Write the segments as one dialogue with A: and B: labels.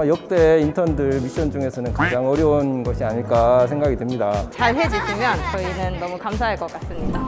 A: 아마 역대 인턴들 미션 중에서는 가장 어려운 것이 아닐까 생각이 듭니다.
B: 잘 해주시면 저희는 너무 감사할 것 같습니다.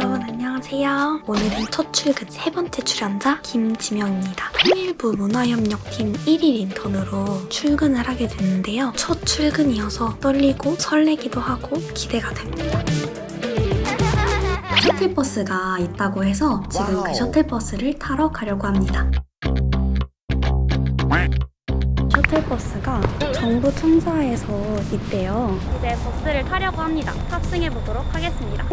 C: 여러분 안녕하세요. 오늘은 첫 출근 세 번째 출연자 김지명입니다. 통일부 문화협력팀 1일 인턴으로 출근을 하게 됐는데요. 첫 출근이어서 떨리고 설레기도 하고 기대가 됩니다. 셔틀버스가 있다고 해서 지금 그 셔틀버스를 타러 가려고 합니다. 셔틀버스가 정부 청사에서 있대요.
D: 이제 버스를 타려고 합니다. 탑승해 보도록 하겠습니다.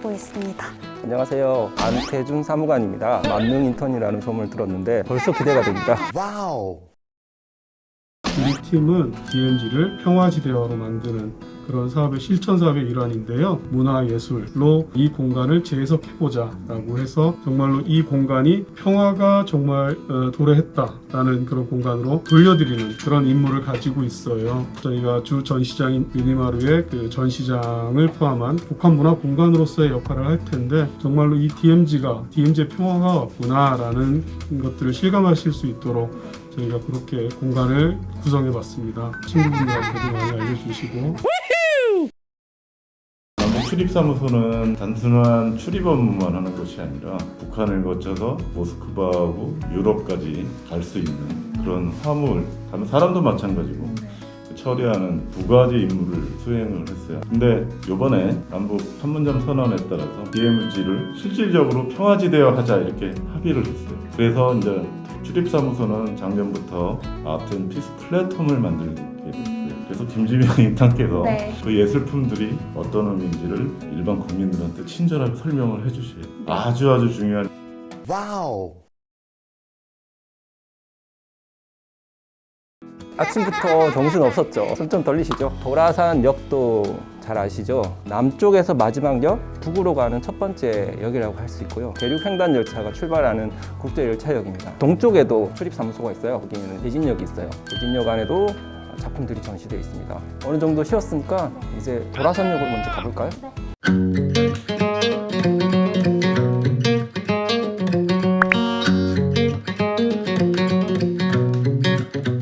D: 가고 있습니다.
A: 안녕하세요. 안태준 사무관입니다. 만능 인턴이라는 소문을 들었는데 벌써 기대가 됩니다.
E: 우리 팀은 DMZ를 평화지대화로 만드는 그런 사업의 실천 사업의 일환인데요. 문화예술로 이 공간을 재해석해보자 라고 해서 정말로 이 공간이 평화가 정말 어, 도래했다라는 그런 공간으로 돌려드리는 그런 임무를 가지고 있어요. 저희가 주 전시장인 유니마루의 그 전시장을 포함한 복합문화 공간으로서의 역할을 할 텐데 정말로 이 DMZ가 DMZ의 평화가 왔구나라는 것들을 실감하실 수 있도록 저희가 그렇게 공간을 구성해 봤습니다. 친구분들한테도 많이 알려주시고
F: 출입사무소는 단순한 출입 업무만 하는 것이 아니라 북한을 거쳐서 모스크바하고 유럽까지 갈 수 있는 그런 화물, 다른 사람도 마찬가지고 처리하는 두 가지 임무를 수행을 했어요. 근데 이번에 남북 판문점 선언에 따라서 DMZ를 실질적으로 평화지대화 하자 이렇게 합의를 했어요. 그래서 이제 출입사무소는 작년부터 아트 피스 플랫폼을 만들게 됐어요. 그래서 김지명 인턴께서
D: 네.
F: 그 예술품들이 어떤 의미인지를 일반 국민들한테 친절하게 설명을 해주셔야 돼요. 아주 아주 중요한
A: 아침부터 정신 없었죠. 좀 떨리시죠? 도라산 역도 잘 아시죠? 남쪽에서 마지막 역, 북으로 가는 첫 번째 역이라고 할 수 있고요. 대륙 횡단 열차가 출발하는 국제 열차역입니다. 동쪽에도 출입 사무소가 있어요. 거기는 대진역이 있어요. 대진역 안에도 작품들이 전시되어 있습니다. 어느 정도 쉬었으니까 이제 도라산역으로 먼저 가볼까요?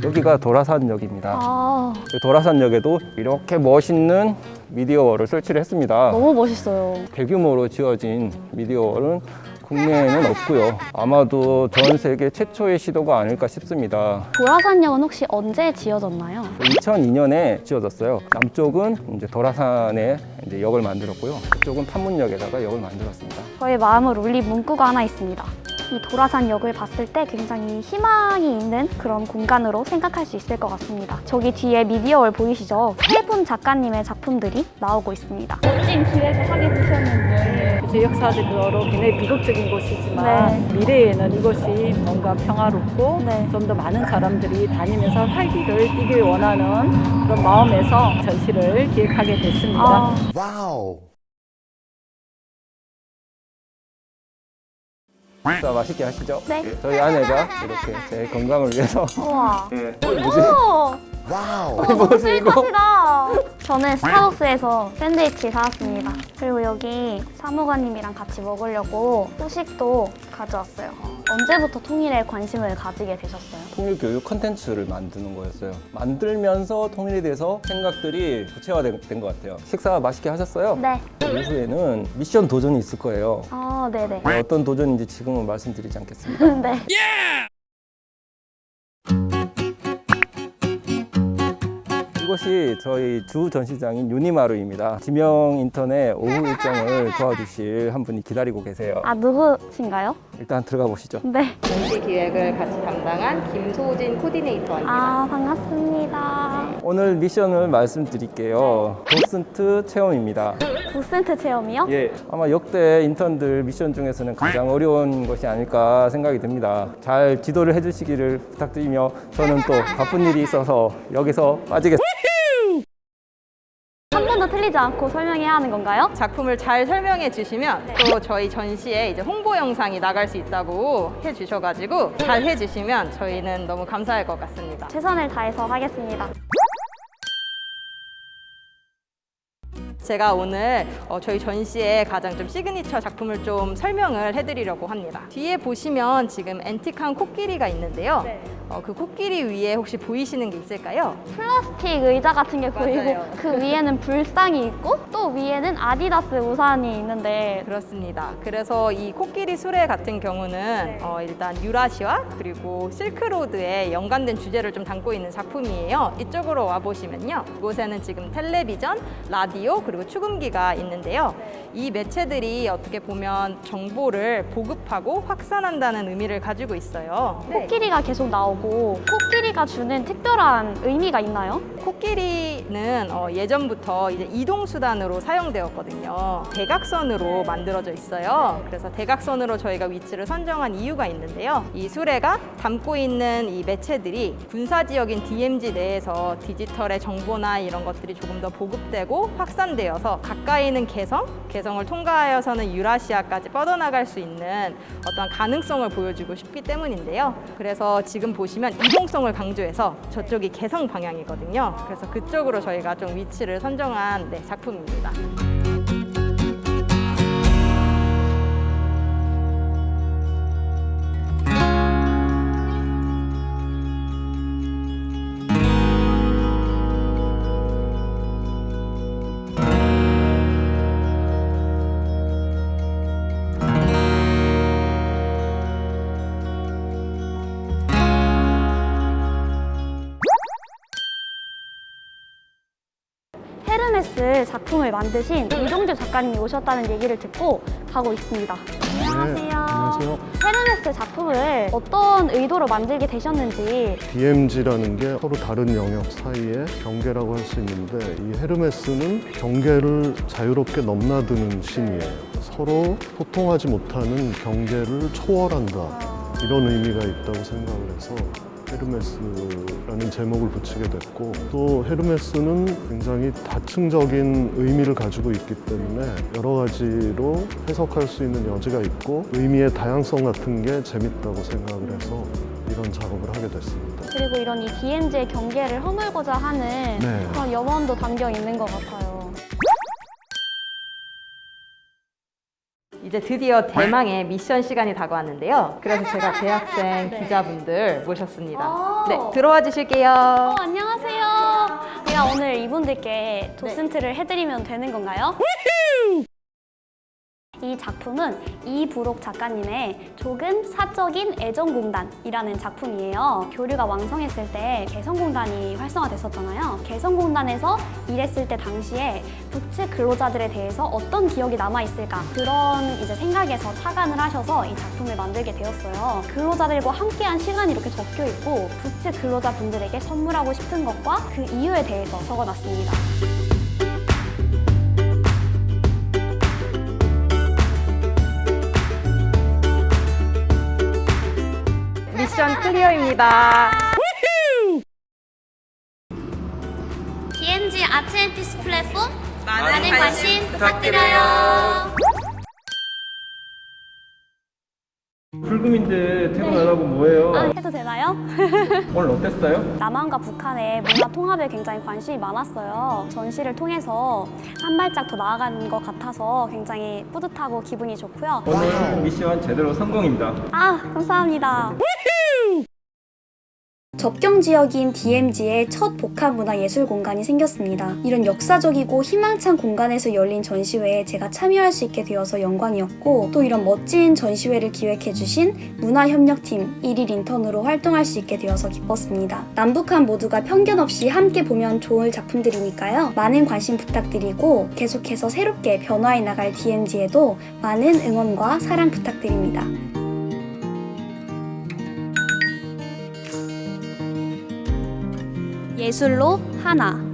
A: 여기가 도라산역입니다.
D: 아,
A: 그 도라산역에도 이렇게 멋있는 미디어월을 설치를 했습니다.
D: 너무 멋있어요.
A: 대규모로 지어진 미디어월은 국내에는 없고요. 아마도 전 세계 최초의 시도가 아닐까 싶습니다.
D: 도라산역은 혹시 언제 지어졌나요?
A: 2002년에 지어졌어요. 남쪽은 이제 도라산에 이제 역을 만들었고요. 이쪽은 판문역에다가 역을 만들었습니다.
D: 저의 마음을 울린 문구가 하나 있습니다. 이 도라산 역을 봤을 때 굉장히 희망이 있는 그런 공간으로 생각할 수 있을 것 같습니다. 저기 뒤에 미디어월 보이시죠? 세 분 작가님의 작품들이 나오고 있습니다. 멋진 기획을 하게 되셨는데
G: 제 역사적으로 굉장히 비극적인 곳이지만 미래에는 이곳이 뭔가 평화롭고
D: 네.
G: 좀더 많은 사람들이 다니면서 활기를 띠길 원하는 그런 마음에서 전시를 기획하게 됐습니다.
D: 아,
A: 식사 맛있게 하시죠.
D: 네.
A: 저희 아내가 이렇게 제 건강을 위해서
D: 우와.
A: 예. 어, 뭐지?
D: 오!
A: 아니, 뭐지 이거?
D: 실컷이다. 저는 스타벅스에서 샌드위치 사왔습니다. 그리고 여기 사무관님이랑 같이 먹으려고 후식도 가져왔어요. 언제부터 통일에 관심을 가지게 되셨어요?
A: 통일 교육 컨텐츠를 만드는 거였어요. 만들면서 통일에 대해서 생각들이 구체화된 것 같아요. 식사 맛있게 하셨어요?
D: 네.
A: 이후에는 미션 도전이 있을 거예요.
D: 아, 네네.
A: 어떤 도전인지 지금은 말씀드리지 않겠습니다.
D: 네.
A: 이곳이 저희 주 전시장인 유니마루입니다. 지명 인턴의 오후 일정을 도와주실 한 분이 기다리고 계세요.
D: 아, 누구신가요?
A: 일단 들어가 보시죠.
D: 네.
B: 전시 기획을 같이 담당한 김소진 코디네이터입니다.
D: 아, 반갑습니다.
A: 오늘 미션을 말씀드릴게요. 도슨트 체험입니다.
D: 부센트 체험이요?
A: 예, 아마 역대 인턴들 미션 중에서는 가장 어려운 것이 아닐까 생각이 듭니다. 잘 지도를 해주시기를 부탁드리며 저는 또 바쁜 일이 있어서 여기서 빠지겠습니다.
D: 한 번도 틀리지 않고 설명해야 하는 건가요?
B: 작품을 잘 설명해 주시면 또 저희 전시에 이제 홍보 영상이 나갈 수 있다고 해 주셔가지고 잘 해 주시면 저희는 너무 감사할 것 같습니다.
D: 최선을 다해서 하겠습니다.
B: 제가 오늘 어, 저희 전시의 가장 좀 시그니처 작품을 좀 설명을 해드리려고 합니다. 뒤에 보시면 지금 앤틱한 코끼리가 있는데요. 어, 그 코끼리 위에 혹시 보이시는 게 있을까요?
D: 플라스틱 의자 같은 게 보이고
B: 맞아요.
D: 그 위에는 불상이 있고 또 위에는 아디다스 우산이 있는데
B: 그렇습니다. 그래서 이 코끼리 수레 같은 경우는 어, 일단 유라시아 그리고 실크로드에 연관된 주제를 좀 담고 있는 작품이에요. 이쪽으로 와 보시면요. 이곳에는 지금 텔레비전, 라디오 그리고 축음기가 있는데요. 이 매체들이 어떻게 보면 정보를 보급하고 확산한다는 의미를 가지고 있어요.
D: 코끼리가 계속 나오고 코끼리가 주는 특별한 의미가 있나요?
B: 코끼리는 어, 예전부터 이제 이동 수단으로 사용되었거든요. 대각선으로 만들어져 있어요. 그래서 대각선으로 저희가 위치를 선정한 이유가 있는데요. 이 수레가 담고 있는 이 매체들이 군사 지역인 DMZ 내에서 디지털의 정보나 이런 것들이 조금 더 보급되고 확산되어 서 가까이 있는 개성, 개성을 통과하여서는 유라시아까지 뻗어나갈 수 있는 어떤 가능성을 보여주고 싶기 때문인데요. 그래서 지금 보시면 이동성을 강조해서 저쪽이 개성 방향이거든요. 그래서 그쪽으로 저희가 좀 위치를 선정한 네, 작품입니다.
D: 헤르메스 작품을 만드신 이동주 작가님이 오셨다는 얘기를 듣고 가고 있습니다. 안녕하세요.
H: 안녕하세요.
D: 헤르메스 작품을 어떤 의도로 만들게 되셨는지
H: DMZ라는 게 서로 다른 영역 사이의 경계라고 할 수 있는데 이 헤르메스는 경계를 자유롭게 넘나드는 신이에요. 서로 소통하지 못하는 경계를 초월한다. 이런 의미가 있다고 생각을 해서 헤르메스라는 제목을 붙이게 됐고 또 헤르메스는 굉장히 다층적인 의미를 가지고 있기 때문에 여러 가지로 해석할 수 있는 여지가 있고 의미의 다양성 같은 게 재밌다고 생각을 해서 이런 작업을 하게 됐습니다.
D: 그리고 이런 이 DMZ의 경계를 허물고자 하는
H: 네.
D: 그런 염원도 담겨 있는 것 같아요.
B: 이제 드디어 대망의 미션 시간이 다가왔는데요. 그래서 제가 대학생 기자분들 모셨습니다. 네, 들어와 주실게요.
D: 어, 안녕하세요. 제가 오늘 이분들께 도슨트를 해드리면 되는 건가요? 이 작품은 이부록 작가님의 조금 사적인 애정공단이라는 작품이에요. 교류가 왕성했을 때 개성공단이 활성화됐었잖아요. 개성공단에서 일했을 때 당시에 북측 근로자들에 대해서 어떤 기억이 남아있을까 그런 이제 생각에서 착안을 하셔서 이 작품을 만들게 되었어요. 근로자들과 함께한 시간이 이렇게 적혀 있고 북측 근로자분들에게 선물하고 싶은 것과 그 이유에 대해서 적어놨습니다.
B: 클리어입니다.
D: DMZ 아트 앤 피스 플랫폼 많은 관심 부탁드려요.
A: 불금인데 퇴근 안 하고 뭐해요?
D: 아, 해도 되나요?
A: 오늘 어땠어요?
D: 남한과 북한의 문화 통합에 굉장히 관심이 많았어요. 전시를 통해서 한 발짝 더 나아가는 것 같아서 굉장히 뿌듯하고 기분이 좋고요.
A: 오늘 미션 제대로 성공입니다.
D: 아, 감사합니다. 접경 지역인 DMZ의 첫 복합 문화 예술 공간이 생겼습니다. 이런 역사적이고 희망찬 공간에서 열린 전시회에 제가 참여할 수 있게 되어서 영광이었고 또 이런 멋진 전시회를 기획해주신 문화협력팀 1일 인턴으로 활동할 수 있게 되어서 기뻤습니다. 남북한 모두가 편견 없이 함께 보면 좋을 작품들이니까요. 많은 관심 부탁드리고 계속해서 새롭게 변화해 나갈 DMZ에도 많은 응원과 사랑 부탁드립니다. 예술로 하나